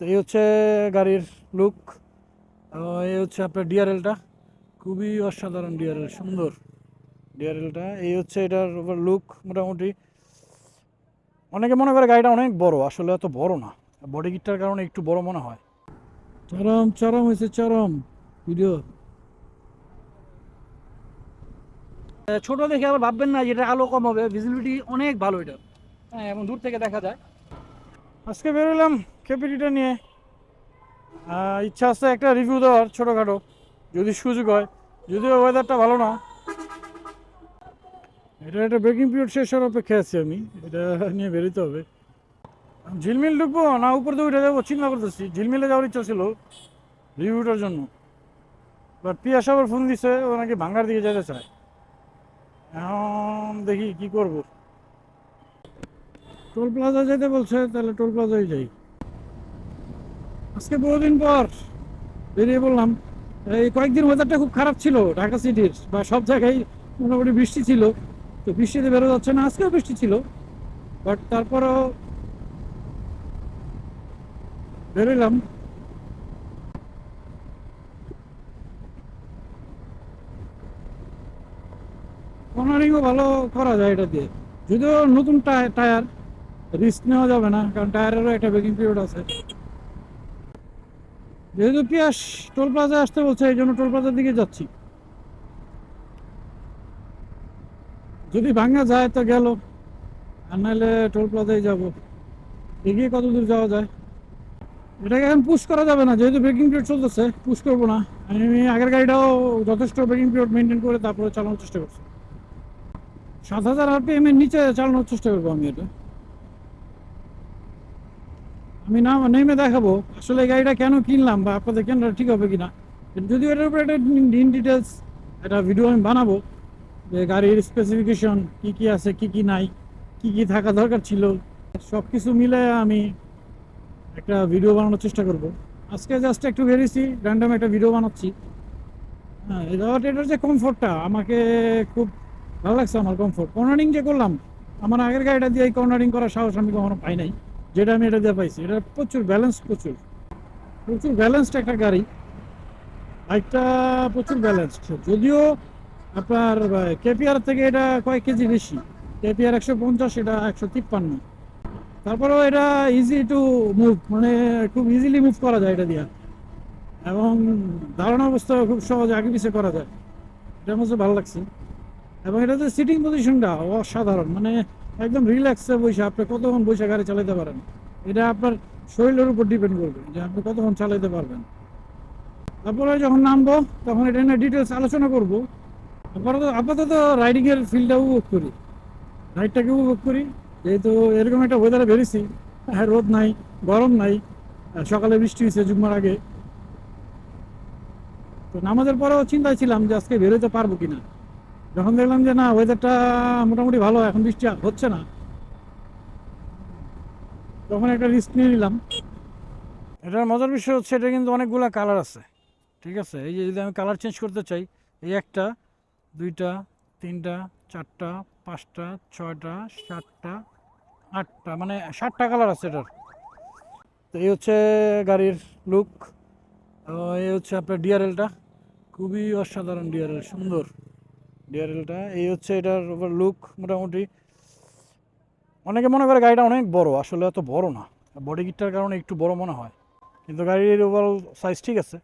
তো এই হচ্ছে গাড়ির লুক এই হচ্ছে আপনার ডিআরএলটা খুবই অসাধারণ ডিআরএল সুন্দর ডিআরএলটা এই হচ্ছে এটার লুক মোটামুটি। অনেকে মনে করে গাড়িটা অনেক বড় আসলে এত বড় না। বডি কিটটার কারণে একটু বড় মনে হয়। চরম চরম হয়েছে চরম। ভিডিও। ছোট দেখে আবার ভাববেন না যেটা আলো কম হবে। ভিজিবিলিটি অনেক ভালো এটা। হ্যাঁ এবং দূর থেকে দেখা যায়। আজকে বেরোলাম কেপিটিটা নিয়ে ইচ্ছা আছে একটা রিভিউ দেওয়ার ছোটোখাটো, যদি সুযোগ হয়। যদিও ওয়েদারটা ভালো না। এটা একটা ব্রেকিং পিরিয়ড শেষ হওয়ার অপেক্ষায় আছি আমি। এটা নিয়ে বেরোতে হবে। ঝিলমিল ঢুকবো? না, উপর দিয়ে উঠে যাব? চিন্তা করতেছি। ঝিলমিলে যাওয়ার ইচ্ছা ছিল রিভিউটার জন্য। বাট পিয়াস আবার ফোন দিছে, ও নাকি ভাঙ্গার দিকে যেতে চায়। এখন দেখি কি করব। টোল প্লাজা যেতে বলছে, তাহলে টোল প্লাজায় যাই। আজকে বহুদিন পর বেরিয়ে বললাম এই কয়েকদিন ওয়েদারটা খুব খারাপ ছিল ঢাকা সিটির বা সব জায়গায় মোটামুটি বৃষ্টি ছিল। তো বৃষ্টিতে বেরো যাচ্ছে না, আজকেও বৃষ্টি ছিল। বাট তারপরেও বেরোলাম। কর্নারিংও ভালো করা যায় এটা দিয়ে। যদিও নতুন টায়- টায়ার রিস্ক নেওয়া যাবে না, কারণ টায়ারেরও একটা ব্রেকিং পিরিয়ড আছে। যেহেতু পিয়াস টোল প্লাজা আসতে বলছে, এই জন্য টোল প্লাজার দিকে যাচ্ছি। যদি ভাঙা যায় তো গেল, আর নাহলে টোল প্লাজায় যাব। এগিয়ে কত দূর যাওয়া যায়? এটাকে এখন পুশ করা যাবে না, যেহেতু ব্রেকিং পিরিয়ড চলতেছে পুশ করব না। আমি আগের গাড়িটাও যথেষ্ট ব্রেকিং পিরিয়ড মেনটেন করে তারপরে চালানোর চেষ্টা করছি। সাত হাজার আরপিএম এর নিচে চালানোর চেষ্টা করব আমি এটা। আমি না, নেমে দেখাবো। আসলে গাড়িটা কেন কিনলাম বা আপনাদের কেন ঠিক হবে কিনা? যদিও এটার উপরে একটা ইন ডিটেলস একটা ভিডিও আমি বানাবো যে গাড়ির স্পেসিফিকেশন কি কি আছে, কি কি নাই, কি কি থাকা দরকার ছিল। সব কিছু মিলে আমি একটা ভিডিও বানানোর চেষ্টা করব। আজকে জাস্ট একটু বেরিয়েছি র্যান্ডাম একটা ভিডিও বানাচ্ছি। হ্যাঁ এটার যে কমফোর্টটা আমাকে খুব ভালো লাগছে আমার কমফোর্ট কর্নারিং যে করলাম, আমার আগের গাড়িটা দিয়ে এই কর্নারিং করার সাহস আমি কখনো পাই নাই। যেটা আমি এটা দিয়ে পাইছি, এটা প্রচুর ব্যালেন্স প্রচুর। প্রচুর ব্যালেন্সড একটা গাড়ি বাইকটা প্রচুর ব্যালেন্সড যদিও আপনার কেপিআর থেকে এটা কয়েক কেজি বেশি? কেপিআর একশো পঞ্চাশ, এটা একশো তিপ্পান্ন। তারপরেও এটা ইজি টু মুভ মানে খুব ইজিলি মুভ করা যায় এটা দিয়ে। এবং ধারণা অবস্থা খুব সহজে আগে পিছিয়ে করা যায়। এটা আমার ভালো লাগছে। এবং এটা যে সিটিং পজিশনটা অসাধারণ মানে একদম রিল্যাক্সে বসে আপনি কতক্ষণ বসে গাড়ি চালাতে পারেন? এটা আপনার শরীরের উপর ডিপেন্ড করবে যে আপনি কতক্ষণ চালাতে পারবেন। তারপরে যখন নামবো, তখন এটা নিয়ে ডিটেলস আলোচনা করব। আপাতত আপাতত রাইডিংয়ের ফিল্ডটা উপভোগ করি। রাইডটাকে উপভোগ করি। যেহেতু এরকম একটা ওয়েদারে বেরিয়েছি হ্যাঁ রোদ নাই, গরম নাই সকালে বৃষ্টি হয়েছে জুম্মার আগে। তো নামাজের পরেও চিন্তায় ছিলাম যে আজকে বেরোতে পারব কিনা। যখন দেখলাম যে না ওয়েদারটা মোটামুটি ভালো, এখন বৃষ্টি হচ্ছে না, তখন একটা রিস্ক নিয়ে নিলাম। এটার মজার বিষয় হচ্ছে, এটা কিন্তু অনেকগুলো কালার আছে, ঠিক আছে? এই যে যদি আমি কালার চেঞ্জ করতে চাই, এই একটা, দুইটা, তিনটা, চারটা, পাঁচটা, ছয়টা, সাতটা, আটটা মানে ষাটটা কালার আছে এটার। তো এই হচ্ছে গাড়ির লুক এই হচ্ছে আপনার ডিআরএলটা খুবই অসাধারণ ডিআরএল সুন্দর। ডিআরএলটা এই হচ্ছে এটার লুক মোটামুটি। অনেকে মনে করে গাড়িটা অনেক বড়, আসলে এত বড় না। বডি কিটটার কারণে একটু বড় মনে হয়। কিন্তু গাড়ির ওভারঅল সাইজ ঠিক আছে।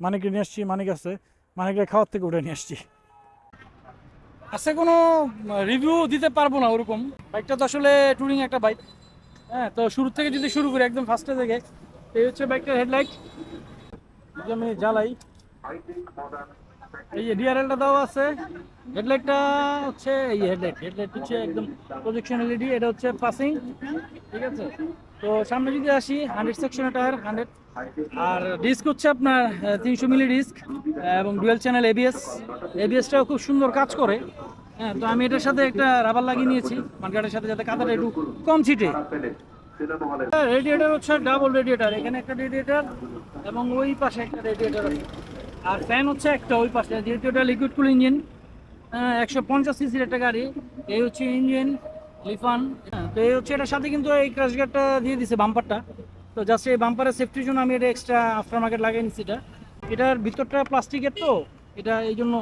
মানিকে নিয়ে আসছি, মানিক আছে। মানিকটা খাওয়ার থেকে উঠে নিয়ে আসছি। আজকে কোনো রিভিউ দিতে পারব না ওরকম? বাইকটা তো আসলে টুরিং একটা বাইক হ্যাঁ তো শুরু থেকে যদি শুরু করি, একদম ফার্স্টে থেকে এই হচ্ছে বাইকটার হেডলাইট আমি জ্বালাই। এই যে ডিআরএলটা দেওয়া আছে। হেডলাইটটা হচ্ছে এই হেডলাইট। হেডলাইট হচ্ছে একদম প্রজেকশন এলইডি এটা হচ্ছে পাসিং ঠিক আছে? তো সামনে যদি আসি হান্ড্রেড সেকশনের টায়ার হান্ড্রেড আর ডিস্ক হচ্ছে আপনার তিনশো মিলি ডিস্ক এবং ডুয়েল চ্যানেল এবিএস এবিএসটাও খুব সুন্দর কাজ করে। হ্যাঁ তো আমি এটার সাথে একটা রাবার লাগিয়ে নিয়েছি মার্কেটের সাথে, যাতে কাদাটা একটু কম ছিটে। রেডিয়েটার হচ্ছে ডাবল রেডিয়েটার এখানে একটা রেডিয়েটার এবং ওই পাশে একটা রেডিয়েটার আছে। আর ফ্যান হচ্ছে একটা ওই পাশে, যেহেতু এটা লিকুইড কুল ইঞ্জিন একশো পঞ্চাশ সিসির একটা গাড়ি, এই হচ্ছে ইঞ্জিন লিফান তো এই হচ্ছে এটার সাথে কিন্তু এই ক্রাশ গার্ডটা দিয়ে দিছে বাম্পারটা তো জাস্ট এই বাম্পারের সেফটির জন্য আমি এটা এক্সট্রা আফটার মার্কেট লাগিয়ে নিচ্ছি এটা। এটার ভিতরটা প্লাস্টিকের তো, এটা এই জন্য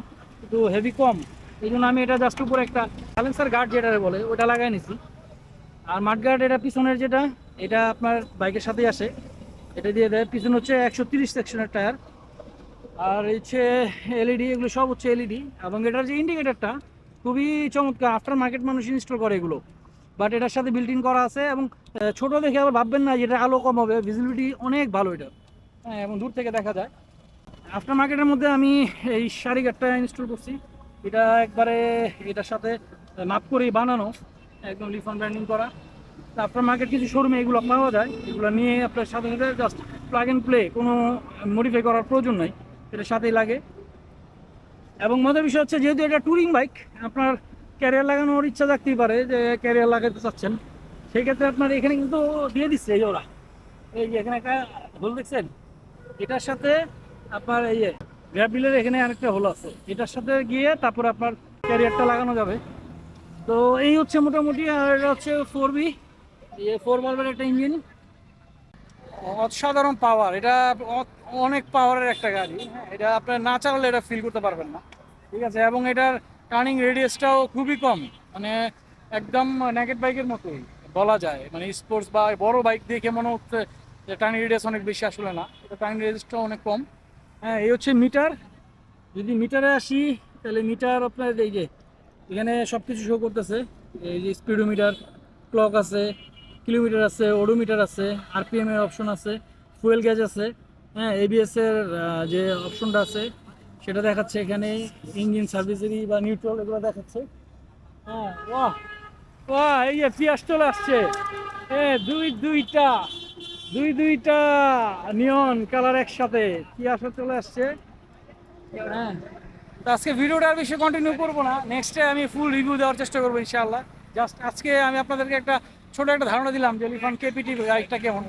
একটু হেভি কম। এই জন্য আমি এটা জাস্ট উপরে একটা সাইলেন্সার গার্ড যেটা বলে, ওটা লাগাই নিছি। আর মাঠ গার্ড এটা পিছনের যেটা, এটা আপনার বাইকের সাথেই আসে। এটা দিয়ে দেয়, পিছনে হচ্ছে একশো তিরিশ সেকশনের টায়ার আর হচ্ছে এলইডি এগুলো সব হচ্ছে এলইডি এবং এটার যে ইন্ডিকেটারটা খুবই চমৎকার। আফটার মার্কেট মানুষ ইনস্টল করে এগুলো। বাট এটার সাথে বিল্ট ইন করা আছে এবং ছোট দেখে আবার ভাববেন না যে এটা আলো কম হবে। ভিজিবিলিটি অনেক ভালো এটা। হ্যাঁ এবং দূর থেকে দেখা যায়। আফটার মার্কেটের মধ্যে আমি এই শাড়ি গার্ডটা ইনস্টল করছি। এটা একবারে এটার সাথে মাপ করেই বানানো। একদম লিফন ব্র্যান্ডিং করা। আফটার মার্কেট কিছু শোরুমে এগুলো পাওয়া যায়। এগুলো নিয়ে আপনার সাথে সাথে জাস্ট প্লাগ অ্যান্ড প্লে কোনো মডিফাই করার প্রয়োজন নাই। এটার সাথেই লাগে। এবং মজার বিষয় হচ্ছে যেহেতু এটা ট্যুরিং বাইক আপনার ক্যারিয়ার লাগানোর ইচ্ছা থাকতেই পারে যে ক্যারিয়ার লাগাতে চাচ্ছেন। সেই ক্ষেত্রে আপনার এখানে কিন্তু দিয়ে দিচ্ছে এই ওরা। এই যে এখানে একটা হোল দেখছেন? এটার সাথে আপনার এই গ্র্যাবিলের এখানে আরেকটা হোল আছে। এটার সাথে গিয়ে তারপর আপনার ক্যারিয়ারটা লাগানো যাবে। তো এই হচ্ছে মোটামুটি, আর এটা হচ্ছে ফোর বি ফোর বাল্বের একটা ইঞ্জিন অসাধারণ পাওয়ার এটা অনেক পাওয়ারের একটা গাড়ি হ্যাঁ এটা আপনার না চালালে এটা ফিল করতে পারবেন না, ঠিক আছে? এবং এটার টার্নিং রেডিয়াসটাও খুবই কম মানে একদম নেগেট বাইকের মতোই, বলা যায়। মানে স্পোর্টস বা বড় বাইক দেখে মনে হচ্ছে যে টার্নিং রেডিয়াস অনেক বেশি আসলে না, এটা টার্নিং রেডিয়াসটাও অনেক কম। হ্যাঁ এই হচ্ছে মিটার যদি মিটারে আসি, তাহলে মিটার আপনার এই যে, এখানে সব কিছু শো করতেছে, এই যে স্পিডোমিটার ক্লক আছে কিলোমিটার আছে ওডোমিটার আছে আরপিএম এর অপশন আছে ফুয়েল গ্যাস আছে হ্যাঁ এবিএস এর আহ, যে অপশনটা আছে সেটা দেখাচ্ছে এখানে ইঞ্জিন সার্ভিসেরই বা নিউট্রাল এগুলো দেখাচ্ছে। হ্যাঁ বাহ বাহ এই যে পিয়াস চলে আসছে। এ দুই দুইটা দুই দুইটা নিয়ন কালার একসাথে পিয়াসও চলে আসছে। হ্যাঁ আজকে ভিডিওটা আর বেশি কন্টিনিউ করব না। নেক্সটে আমি ফুল রিভিউ দেওয়ার চেষ্টা করব ইনশাআল্লাহ। জাস্ট আজকে আমি আপনাদেরকে একটা ছোট একটা ধারণা দিলাম যে লিফান কেপিটি বাইকটা কেমন?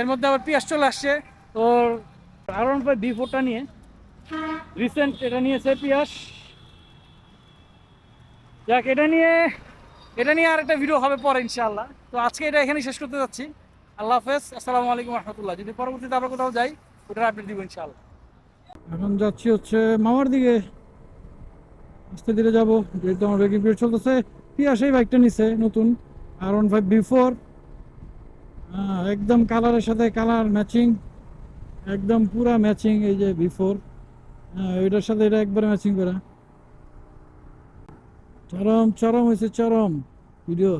এর মধ্যে আবার পিয়াস চলে আসছে। ওর আর ওয়ান ফাইভ বি ফোরটা নিয়ে। রিসেন্ট এটা নিয়েছে পিয়াস। যাক, এটা নিয়ে এটা নিয়ে আর একটা ভিডিও হবে পরে, ইনশাআল্লাহ। তো আজকে এটা এখানেই শেষ করতে যাচ্ছি। আল্লাহ হাফেজ, আসসালামু আলাইকুম রহমতুল্লাহ যদি পরবর্তীতে আবার কোথাও যাই, ওটার আপডেট দিব ইনশাআল্লাহ। এখন যাচ্ছি হচ্ছে মামার দিকে। আস্তে ধীরে যাব, যেহেতু আমার ব্রেকিং পিরিয়ড চলতেছে। পিয়া সেই বাইকটা নিছে, নতুন। R one five V four একদম কালারের সাথে কালার ম্যাচিং একদম পুরা ম্যাচিং এই যে বিফোর হ্যাঁ এটার সাথে এটা একবার ম্যাচিং করা। চরম চরম হয়েছে চরম। ভিডিও।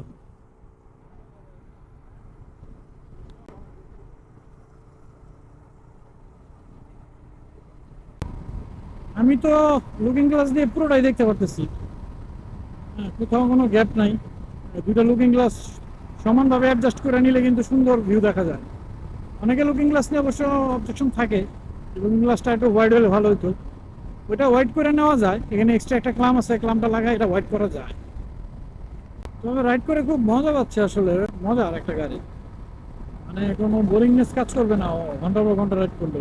আমি তো লুকিং গ্লাস দিয়ে পুরোটাই দেখতে পারতেছি। হ্যাঁ, কোথাও কোনো গ্যাপ নাই। দুটা লুকিং গ্লাস সমানভাবে অ্যাডজাস্ট করে নিলে কিন্তু সুন্দর ভিউ দেখা যায়। অনেকে লুকিং গ্লাস নিয়ে অবশ্য অবজেকশন থাকে। লুকিং গ্লাসটা একটু ওয়াইড হলে ভালো হতো ওইটা হোয়াইট করে নেওয়া যায়। এখানে এক্সট্রা একটা ক্লাম আছে ক্লামটা লাগায় এটা হোয়াইট করা যায়। তবে রাইড করে খুব মজা পাচ্ছে আসলে। মজার একটা গাড়ি। মানে কোনো বোরিংনেস কাজ করবে না ঘণ্টা পর ঘণ্টা রাইড করলে।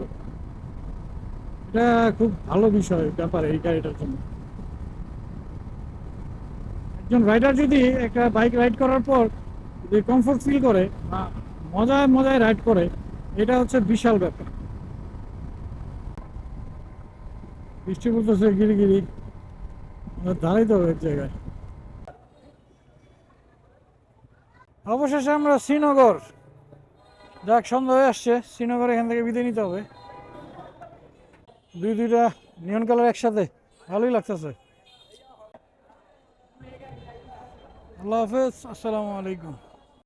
এটা খুব ভালো বিষয়, ব্যাপার এই গাড়িটার জন্য। একজন রাইডার যদি একটা বাইক রাইড করার পর যদি কমফোর্ট ফিল করে মজায় মজায় রাইড করে এটা হচ্ছে বিশাল ব্যাপার। বৃষ্টি পড়তেছে গিরি দাঁড়াইতে হবে এক জায়গায়। অবশেষে আমরা শ্রীনগর। যাক, সন্ধ্যা হয়ে আসছে। শ্রীনগর এখান থেকে বিদায় নিতে হবে। দুই দুইটা নিয়ন কালার একসাথে। ভালোই লাগতেছে। আল্লাহ হাফেজ, আসসালামু আলাইকুম।